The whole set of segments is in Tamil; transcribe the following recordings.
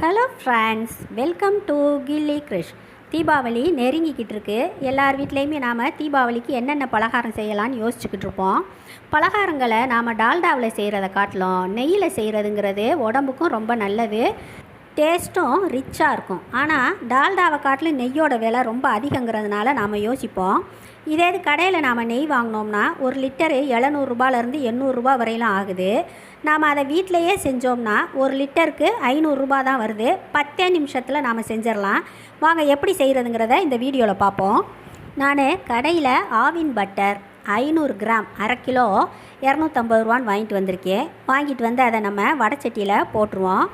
Hello friends welcome to Gilli Krish Deepavali நெருங்கிக்கிட்டு இருக்கு. எல்லார் வீட்லேயுமே நாம் தீபாவளிக்கு என்னென்ன பலகாரம் செய்யலாம்னு யோசிச்சுக்கிட்டு இருப்போம். பலகாரங்களை நாம் டால்டாவில் செய்கிறத காட்டிலும் நெய்யில் செய்கிறதுங்கிறது உடம்புக்கும் ரொம்ப நல்லது. டேஸ்ட்டும் ரிச்சாக இருக்கும். ஆனால் டால்டாவை காட்டிலும் நெய்யோட விலை ரொம்ப அதிகங்கிறதுனால நாம் யோசிப்போம். இதே இது கடையில் நாம் நெய் வாங்கினோம்னா ஒரு லிட்டரு எழுநூறுபாலேருந்து எண்ணூறுரூபா வரையிலும் ஆகுது. நாம் அதை வீட்டிலையே செஞ்சோம்னா ஒரு லிட்டருக்கு ஐநூறுரூபா தான் வருது. பத்தே நிமிஷத்தில் நாம் செஞ்சிடலாம். வாங்க எப்படி செய்கிறதுங்கிறத இந்த வீடியோவில் பார்ப்போம். நான் கடையில் ஆவின் பட்டர் ஐநூறு கிராம் அரை கிலோ இரநூத்தம்பது ரூபான்னு வாங்கிட்டு வந்திருக்கேன். வாங்கிட்டு வந்து அதை நம்ம வடச்சட்டியில் போட்டுருவோம்.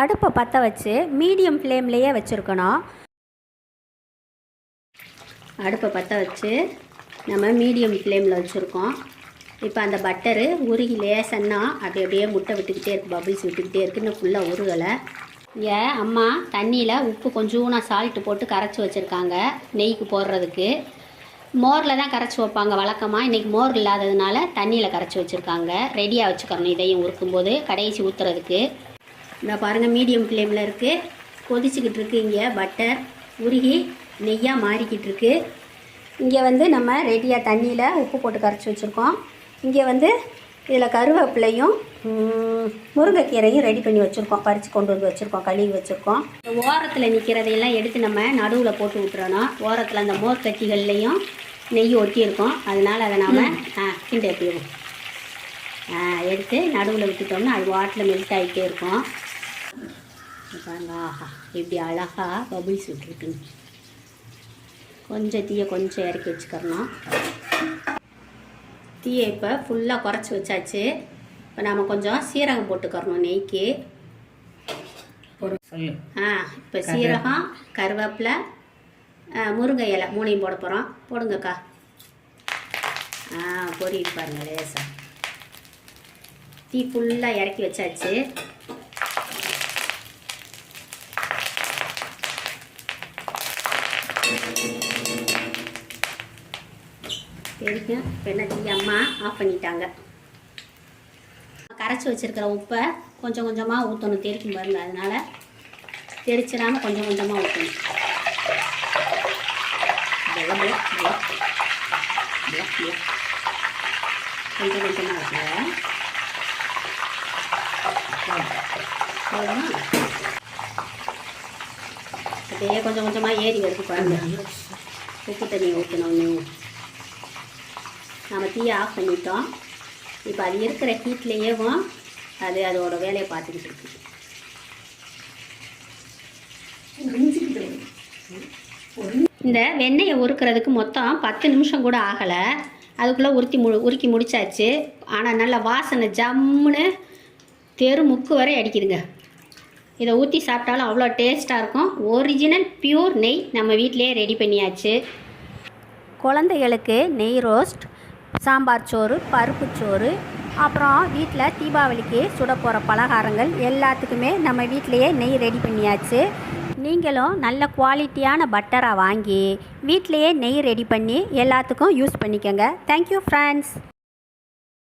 அடுப்பை பற்ற வச்சு மீடியம் ஃப்ளேம்லேயே வச்சுருக்கணும். அடுப்பை பற்ற வச்சு நம்ம மீடியம் ஃப்ளேமில் வச்சுருக்கோம். இப்போ அந்த பட்டரு உருகி லேசன்னா அப்படி அப்படியே முட்டை விட்டுக்கிட்டே இருக்குது பபிள்ஸ் விட்டுக்கிட்டே இருக்கு இன்னும் ஃபுல்லாக உருகலை. ஏ அம்மா தண்ணியில் உப்பு கொஞ்சூனா சால்ட்டு போட்டு கரைச்சி வச்சுருக்காங்க நெய்க்கு போடுறதுக்கு. மோரில் தான் கரைச்சி வைப்பாங்க வழக்கமாக இன்றைக்கி மோர் இல்லாததுனால தண்ணியில் கரைச்சி வச்சுருக்காங்க. ரெடியாக வச்சுக்கணும் இதையும் உருக்கும்போது கடைசி ஊற்றுறதுக்கு இந்த பாருங்கள் மீடியம் ஃப்ளேமில் இருக்குது கொதிச்சுக்கிட்டு இருக்கு இங்கே. பட்டர் உருகி நெய்யாக மாறிக்கிட்டு இருக்கு. இங்கே வந்து நம்ம ரெடியாக தண்ணியில் உப்பு போட்டு கரைச்சி வச்சுருக்கோம். இங்கே வந்து இதில் கருவேப்பிலையும் முருங்கைக்கீரையும் ரெடி பண்ணி வச்சுருக்கோம். பறித்து கொண்டு வந்து வச்சுருக்கோம் கழுவி வச்சுருக்கோம். ஓரத்தில் நிற்கிறதையெல்லாம் எடுத்து நம்ம நடுவில் போட்டு விட்டுறணும் ஓரத்தில் அந்த மோர் கட்டிகள்லேயும் நெய் ஒட்டியிருக்கோம். அதனால் அதை நாம் கிண்ட எடுத்து நடுவில் விட்டுட்டோம்னா அது வாட்டில் மெல்ட் ஆகிட்டே இருக்கும். பாருங்க ஆஹா இப்படி அழகாக பபிள்ஸ் விட்டுருக்குன்னு கொஞ்சம் தீயை கொஞ்சம் இறக்கி வச்சுக்கிறணும். தீயை இப்போ ஃபுல்லாக குறைச்சி வச்சாச்சு. இப்போ நாம் கொஞ்சம் சீரகம் போட்டுக்கிறணும் நெய்க்கு. ஆ இப்போ சீரகம் கருவேப்பிலை முருங்கை இலை மூணையும் போட போகிறோம் போடுங்கக்கா. ஆ பொரியுது பாருங்க லேசா. தீ ஃபுல்லாக இறக்கி வச்சாச்சு. தெரியும் இப்போ என்ன அம்மா ஆஃப் பண்ணிட்டாங்க. கரைச்சி வச்சிருக்கிற உப்பை கொஞ்சம் கொஞ்சமாக ஊற்றணும் தெரிக்கும் பாருங்க. அதனால் தெரிச்சிடாமல் கொஞ்சம் கொஞ்சமாக ஊற்றணும் கொஞ்சம் கொஞ்சமாக இருக்குங்க அப்படியே கொஞ்சம் கொஞ்சமாக ஏறி வருது பாருங்க. உப்பு தண்ணி ஊற்றணும் நம்ம தீயை ஆஃப் பண்ணிட்டோம். இப்போ அது இருக்கிற ஹீட்லேயேவும் அது அதோட வேலையை பார்த்துக்கிட்டு இருக்கு. இந்த வெண்ணெயை உருக்கிறதுக்கு மொத்தம் பத்து நிமிஷம் கூட ஆகலை. அதுக்குள்ளே உருத்தி மு உருக்கி முடிச்சாச்சு. ஆனால் நல்ல வாசனை ஜம்முன்னு தெரு முக்கு வரை அடிக்குதுங்க. இதை ஊற்றி சாப்பிட்டாலும் அவ்வளோ டேஸ்ட்டாக இருக்கும். ஒரிஜினல் பியூர் நெய் நம்ம வீட்டிலே ரெடி பண்ணியாச்சு. குழந்தைகளுக்கு நெய் ரோஸ்ட் சாம்பார் சோறு பருப்பு சோறு அப்புறம் வீட்டில் தீபாவளிக்கு சுட போகிற பலகாரங்கள் எல்லாத்துக்குமே நம்ம வீட்டிலையே நெய் ரெடி பண்ணியாச்சு. நீங்களும் நல்ல குவாலிட்டியான பட்டராக வாங்கி வீட்டிலையே நெய் ரெடி பண்ணி எல்லாத்துக்கும் யூஸ் பண்ணிக்கோங்க. Thank you friends